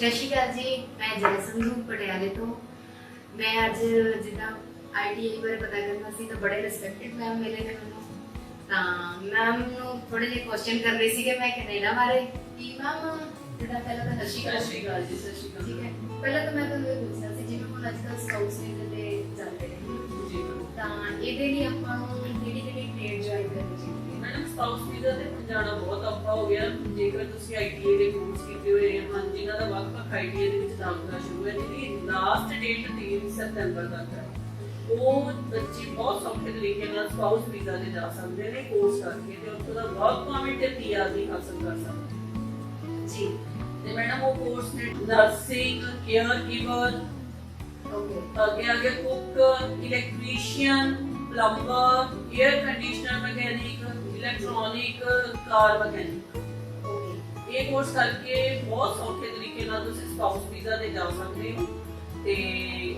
ਸਤਿ ਸ਼੍ਰੀ ਅਕਾਲ ਜੀ ਮੈਂ ਜੈ ਸੰਧੂ ਪਟਿਆਲੇ ਤੋਂ। ਮੈਂ ਅੱਜ ਜਿੱਦਾਂ ਆਈਟੀਆਈ ਬਾਰੇ ਪਤਾ ਕਰਨਾ ਸੀ ਤਾਂ ਬੜੇ ਰਿਸਪੈਕਟਡ ਮੈਮ ਮਿਲੇ ਨੇ ਮੈਨੂੰ। ਤਾਂ ਮੈਮ ਨੂੰ ਥੋੜੇ ਜਿਹੇ ਕੁਐਸਚਨ ਕਰ ਰਹੀ ਸੀ ਕਿ ਮੈਂ ਕੈਨੇਡਾ ਬਾਰੇ। ਕੀ ਮੈਮ ਜਿਹੜਾ ਪਹਿਲਾਂ ਤਾਂ ਸਤਿ ਸ਼੍ਰੀ ਅਕਾਲ ਜੀ ਸਤਿ ਸ਼੍ਰੀ ਅਕਾਲ ਠੀਕ ਹੈ। ਪਹਿਲਾਂ ਤਾਂ ਮੈਂ ਤੁਹਾਨੂੰ ਇਹ ਪੁੱਛਣਾ ਸੀ ਜਿਵੇਂ ਹੁਣ ਅੱਜ ਕੱਲ੍ਹ ਸਕਾਊਟਸ ਵੀਜ਼ੇ ਤੇ ਜਾਂਦੇ ਨੇ। ਤਾਂ ਇਹਦੇ ਲਈ ਆਪਾਂ ਨੂੰ ਕਿਹੜੀ ਕਿਹੜੀ ਟ੍ਰੇਡ ਜੁਆਇਨ ਕਰਨੀ ਚਾਹੀਦੀ ਹੈ? ਮੈਡਮ ਵੀਜ਼ਾ ਤੇ ਜਾਣਾ ਬਹੁਤ ਔਖਾ ਹੋ ਗਿਆ। ਜੇਕਰ ਤੁਸੀਂ ਆਈਟੀਏ ਦੇ ਕੋਰਸ ਕੀਤੇ ਹੋਏ ਹਨ ਜਿਨ੍ਹਾਂ ਦਾ ਵੱਖ-ਵੱਖ ਆਈਟੀਏ ਦੇ ਵਿੱਚ ਦਾਖਲਾ ਸ਼ੁਰੂ ਹੈ। ਜਿਹਦੀ ਲਾਸਟ ਡੇਟ 3 ਸਤੰਬਰ ਤੱਕ ਹੈ, ਉਹ ਬੱਚੇ ਬਹੁਤ ਸੌਖੇ ਤਰੀਕੇ ਨਾਲ ਸਪਾਊਸ ਵੀਜ਼ਾ ਤੇ ਜਾ ਸਕਦੇ ਨੇ ਕੋਰਸ ਕਰਕੇ ਤੇ ਉੱਥੋਂ ਦਾ ਵਰਕ ਪਰਮਿਟ ਤੇ ਪੀਆਰ ਹਾਸਲ ਕਰ ਸਕਦੇ ਜੀ, ਤੇ ਮੈਡਮ ਉਹ ਕੋਰਸ ਨੇ ਨਰਸਿੰਗ ਕੇਅਰ ਗਿਵਰ ਓਕੇ ਅੱਗੇ ਅੱਗੇ cook electrician air conditioner mechanic electronic car mechanic okay ਇਹ ਕੋਰਸ ਕਰਕੇ ਬਹੁਤ ਸੌਖੇ ਤਰੀਕੇ ਨਾਲ ਤੁਸੀਂ ਸਪਾਊਸ ਵੀਜ਼ਾ ਤੇ ਜਾ ਸਕਦੇ ਹੋ। ਤੇ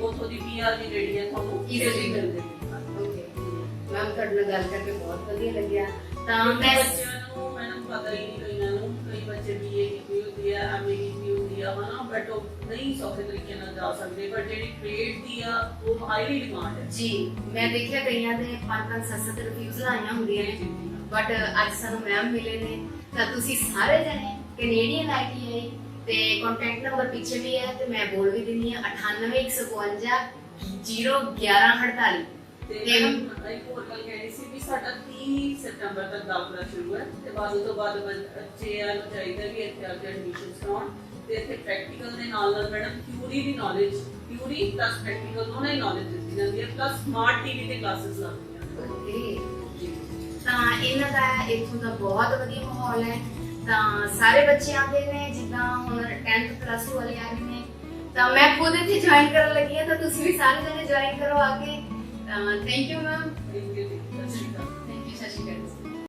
ਉਥੋਂ ਦੀ ਪੀਆਰ ਦੀ ਜਿਹੜੀ ਹੈ ਤੁਹਾਨੂੰ easily ਮਿਲ ਓਕੇ ਮੈਮ ਤੁਹਾਡੇ ਨਾਲ ਗੱਲ ਕਰਕੇ ਬਹੁਤ ਵਧੀਆ ਲੱਗਿਆ। ਤਾਂ ਮੈਂ ਬੱਚਿਆਂ ਨੂੰ ਮੈਨੂੰ ਪਤਾ ਹੀ ਨਹੀਂ ਕਈਆਂ ਨੂੰ ਕਈ ਬੱਚੇ ਆ ਹਨਾ ਬਟ ਉਹ ਨਹੀਂ ਸੌਖੇ ਤਰੀਕੇ ਨਾਲ ਜਾ ਸਕਦੇ ਪਰ ਜਿਹੜੀ ਟ੍ਰੇਡ ਦੀ ਆ ਉਹ ਹਾਈਲੀ ਡਿਮਾਂਡ ਹੈ। ਜੀ ਮੈਂ ਦੇਖਿਆ ਕਈਆਂ ਦੇ ਪੰਜ ਪੰਜ ਸੱਤ ਸੱਤ ਰਿਵਿਊਜ਼ ਆਈਆਂ ਹੁੰਦੀਆਂ ਨੇ। ਬਟ ਅੱਜ ਸਾਨੂੰ ਮੈਮ ਮਿਲੇ ਨੇ ਤਾਂ ਤੁਸੀਂ ਸਾਰੇ ਜਣੇ ਕੈਨੇਡੀਅਨ ਆਈਟੀਆਈ ਤੇ ਕੰਟੈਕਟ ਨੰਬਰ ਪਿੱਛੇ ਵੀ ਹੈ ਤੇ ਮੈਂ ਬੋਲ ਵੀ ਦਿੰਨੀ ਆ 9815 01148 ਤੇ ਇੱਕ ਹੋਰ ਗੱਲ ਕਹਿਣੀ ਸੀ ਵੀ ਸਾਡਾ 30 ਸਤੰਬਰ ਤੱਕ ਦਾਖਲਾ ਸ਼ੁਰੂ ਹੈ ਤੇ ਬਾਅਦ ਤੋਂ ਬਾਅਦ ਬੱਚਿਆਂ ਨੂੰ ਚਾਹੀਦਾ ਵੀ ਇੱਥੇ ਆ ਕੇ ਐਡਮਿਸ਼ਨ ਕਰਾਉਣ ਤੇ ਇੱਥੇ ਪ੍ਰੈਕਟੀਕਲ ਦੇ ਨਾਲ ਨਾਲ ਮੈਡਮ ਥਿਊਰੀ ਦੀ ਨੌਲੇਜ ਥਿਊਰੀ ਪਲੱਸ ਪ੍ਰੈਕਟੀਕਲ ਦੋਨਾਂ ਹੀ ਨੌਲੇਜ ਦਿੱਤੀ ਜਾਂਦੀ ਹੈ ਪਲੱਸ ਸਮਾਰਟ ਟੀਵੀ ਤੇ ਕਲਾਸਿਸ ਲੱਗਦੀਆਂ ਓਕੇ ਤਾਂ ਇਹਨਾਂ ਦਾ ਇੱਥੋਂ ਦਾ ਬਹੁਤ ਵਧੀਆ ਮਾਹੌਲ ਹੈ। ਤਾਂ ਸਾਰੇ ਬੱਚੇ ਆਉਂਦੇ ਨੇ ਜਿੱਦਾਂ ਹੁਣ 10th ਪਲੱਸ 2 ਵਾਲੇ ਆ ਰਹੇ ਨੇ। ਤਾਂ ਮੈਂ ਖੁਦ ਇੱਥੇ ਜੁਆਇਨ ਕਰਨ ਲੱਗੀ ਹਾਂ ਤਾਂ ਤੁਸੀਂ ਵੀ ਸਾਰੇ ਜਣੇ ਜੁਆਇਨ ਕਰੋ ਆ ਕੇ thank you ma'am thank you